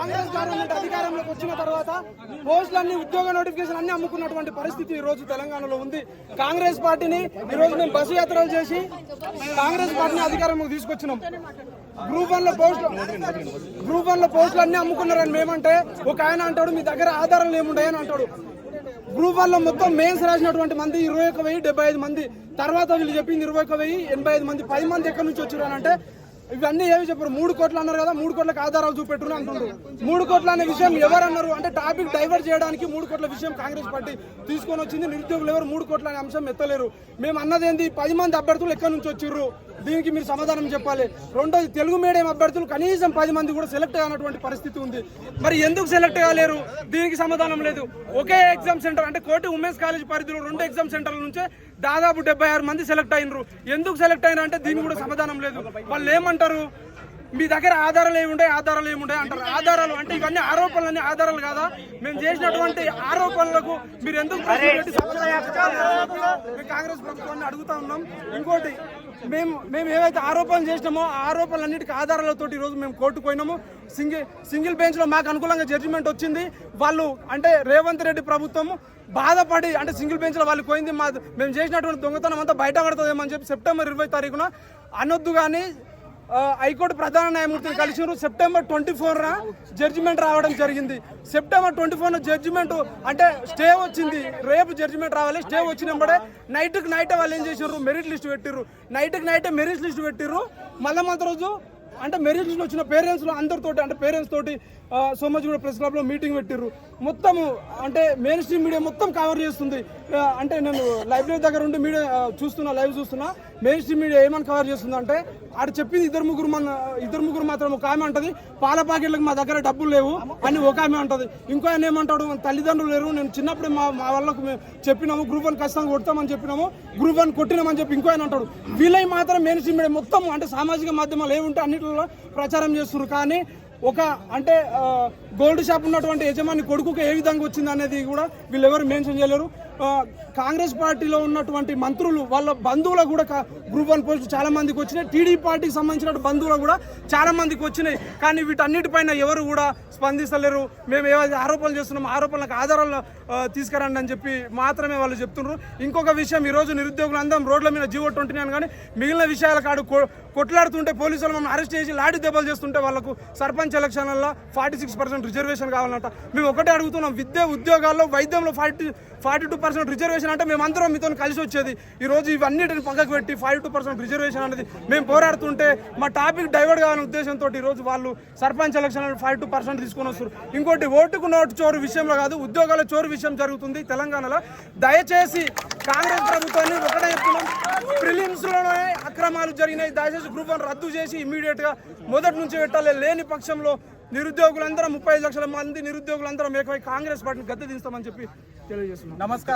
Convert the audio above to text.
Congress government అధికారంలోకి వచ్చిన తర్వాత పోస్టులన్నీ ఉద్యోగ నోటిఫికేషన్ అన్ని అమ్ముకున్నటువంటి పరిస్థితి ఈ రోజు తెలంగాణలో ఉంది. కాంగ్రెస్ పార్టీని ఈ రోజు మేము బస్సు యాత్రలు చేసి కాంగ్రెస్ పార్టీని అధికారంలోకి తీసుకొచ్చినాం. గ్రూప్ వన్లో పోస్ట్ గ్రూప్ వన్లో పోస్టులు అన్ని అమ్ముకున్నారని మేమంటే ఒక ఆయన అంటాడు మీ దగ్గర ఆధారాలు ఏముండయని అంటాడు. గ్రూప్ వన్లో మొత్తం మెయిన్స్ రాసినటువంటి మంది ఇరవై ఒక వెయ్యి డెబ్బై ఐదు మంది. తర్వాత వీళ్ళు చెప్పింది ఇరవై ఒక వెయ్యి ఎనభై ఐదు మంది. పది మంది ఎక్కడి నుంచి వచ్చారు అని అంటే ఇవన్నీ ఏమి చెప్పారు. మూడు కోట్లు అన్నారు కదా మూడు కోట్లకు ఆధారాలు చూపెట్టురు అంటున్నారు మూడు కోట్ల అనే విషయం ఎవరు అన్నారు అంటే టాపిక్ డైవర్ట్ చేయడానికి మూడు కోట్ల విషయం కాంగ్రెస్ పార్టీ తీసుకొని వచ్చింది. నిరుద్యోగులు ఎవరు మూడు కోట్ల అనే అంశం ఎత్తలేరు. మేము అన్నది ఏంది? పది మంది అభ్యర్థులు ఎక్కడి నుంచి వచ్చిర్రు? దీనికి మీరు సమాధానం చెప్పాలి. రెండోది తెలుగు మీడియం అభ్యర్థులు కనీసం పది మంది కూడా సెలెక్ట్ కానటువంటి పరిస్థితి ఉంది. మరి ఎందుకు సెలెక్ట్ కాలేరు దీనికి సమాధానం లేదు. ఒకే ఎగ్జామ్ సెంటర్ అంటే కోటి ఉమెన్స్ కాలేజ్ పరిధిలో రెండు ఎగ్జామ్ సెంటర్ల నుంచే దాదాపు డెబ్బై ఆరు మంది సెలెక్ట్ అయినరు. ఎందుకు సెలెక్ట్ అయినా అంటే దీనికి కూడా సమాధానం లేదు. వాళ్ళు ఏమంటారు? మీ దగ్గర ఆధారాలు ఏముంటాయి ఆధారాలు ఏముంటాయి అంటారు. ఆధారాలు అంటే ఇవన్నీ ఆరోపణలన్నీ ఆధారాలు కాదా? మేము చేసినటువంటి ఆరోపణలకు మీరు ఎందుకు కాంగ్రెస్ ప్రభుత్వాన్ని అడుగుతా ఉన్నాం. ఇంకోటి మేము మేము ఏవైతే ఆరోపణలు చేసినామో ఆ ఆరోపణలన్నిటికీ ఆధారాలతో ఈరోజు మేము కోర్టుకు పోయినాము. సింగిల్ సింగిల్ బెంచ్లో మాకు అనుకూలంగా జడ్జిమెంట్ వచ్చింది. వాళ్ళు అంటే రేవంత్ రెడ్డి ప్రభుత్వం బాధపడి అంటే సింగిల్ బెంచ్లో వాళ్ళు పోయింది. మా మేము చేసినటువంటి దొంగతనం అంతా బయటపడుతుందేమని చెప్పి సెప్టెంబర్ ఇరవై తారీఖున అనొద్దు కానీ హైకోర్టు ప్రధాన న్యాయమూర్తిని కలిసినారు సెప్టెంబర్ ట్వంటీ ఫోర్న జడ్జిమెంట్ రావడం జరిగింది. సెప్టెంబర్ ట్వంటీ ఫోర్ జడ్జిమెంట్ అంటే స్టే వచ్చింది. రేపు జడ్జిమెంట్ రావాలి. స్టే వచ్చినప్పుడే నైట్కి నైట్ వాళ్ళు ఏం చేసారు మెరిట్ లిస్ట్ పెట్టిర్రు. నైట్కి నైట్ మెరిట్ లిస్ట్ పెట్టిర్రు. మళ్ళీ మంత్ రోజు అంటే మెరిట్ వచ్చిన పేరెంట్స్లో అందరితోటి అంటే పేరెంట్స్ తోటి సోమజిగూడ ప్రెస్ క్లబ్లో మీటింగ్ పెట్టిర్రు. మొత్తము అంటే మెయిన్ స్ట్రీమ్ మీడియా మొత్తం కవర్ చేస్తుంది. అంటే నేను లైబ్రరీ దగ్గర ఉండి మీడియా చూస్తున్నా లైవ్ చూస్తున్నా. మెయిన్ స్ట్రీమ్ మీడియా ఏమని కవర్ చేస్తుంది అంటే ఆడ చెప్పింది ఇద్దరు ముగ్గురు మన ఇద్దరు ముగ్గురు మాత్రం ఒక ఆమె అంటది. పాల ప్యాకెట్లకు మా దగ్గర డబ్బులు లేవు అని ఒక ఆమె అంటది. ఇంకో ఆయన ఏమంటాడు తల్లిదండ్రులు లేరు నేను చిన్నప్పుడే మా మా వాళ్ళకు మేము చెప్పినాము గ్రూప్ వన్ ఖచ్చితంగా కొడతామని చెప్పినాము గ్రూప్ వన్ కొట్టినామని చెప్పి ఇంకో ఆయన అంటాడు. వీళ్ళై మాత్రం మెయిన్ స్ట్రీమ్ మీడియా మొత్తం అంటే సామాజిక మాధ్యమాలు ఏముంటే ప్రచారం చేస్తున్నారు. కానీ ఒక అంటే గోల్డ్ షాప్ ఉన్నటువంటి యజమాని కొడుకుకి ఏ విధంగా వచ్చింది అనేది కూడా వీళ్ళు ఎవరు మెన్షన్ చేయలేరు. కాంగ్రెస్ పార్టీలో ఉన్నటువంటి మంత్రులు వాళ్ళ బంధువులకు కూడా గ్రూప్ వన్ పోస్ట్ చాలా మందికి వచ్చినాయి. టీడీపీ పార్టీకి సంబంధించిన బంధువులకు కూడా చాలా మందికి వచ్చినాయి. కానీ వీటన్నిటిపైన ఎవరు కూడా స్పందిస్తలేరు. మేము ఏవైతే ఆరోపణలు చేస్తున్నాం ఆరోపణలకు ఆధారాలు తీసుకురండి అని చెప్పి మాత్రమే వాళ్ళు చెప్తున్నారు. ఇంకొక విషయం ఈ రోజు నిరుద్యోగులు అందరం రోడ్ల మీద జీవో ట్వంటీ కానీ మిగిలిన విషయాల కాడు కొట్లాడుతుంటే పోలీసులు మమ్మల్ని అరెస్ట్ చేసి లాఠీ దెబ్బలు చేస్తుంటే వాళ్ళకు సర్పంచ్ ఎలక్షన్లలో ఫార్టీ సిక్స్ పర్సెంట్ రిజర్వేషన్ కావాలంట. మేము ఒకటే అడుగుతున్నాం విద్య ఉద్యోగాల్లో వైద్యంలో forty forty two percent reservation అంటే మేమందరం మీతో కలిసి వచ్చేది. ఈ రోజు ఇవన్నిటిని పక్కకు పెట్టి ఫార్టీ టూ పర్సెంట్ రిజర్వేషన్ అనేది మేము పోరాడుతుంటే మా టాపిక్ డైవర్ట్ కావాలనే ఉద్దేశంతో ఈ రోజు వాళ్ళు sarpanch election forty two percent తీసుకొని వస్తారు ఇంకోటి ఓటుకు నోటు చోరు విషయంలో కాదు ఉద్యోగాల చోరు విషయం జరుగుతుంది తెలంగాణలో. దయచేసి కాంగ్రెస్ ప్రభుత్వాన్ని ఒకటే చెప్తున్నాం ప్రిలిమ్స్లోనే అక్రమాలు జరిగినాయి. దయచేసి గ్రూప్ వన్ రద్దు చేసి ఇమీడియట్గా మొదటి నుంచి పెట్టాలి. లేని పక్షంలో నిరుద్యోగులందరం ముప్పై లక్షల మంది నిరుద్యోగులందరం ఏకమై కాంగ్రెస్ పార్టీని గద్దె దింస్తామని చెప్పి తెలియజేస్తున్నాం. నమస్కారం.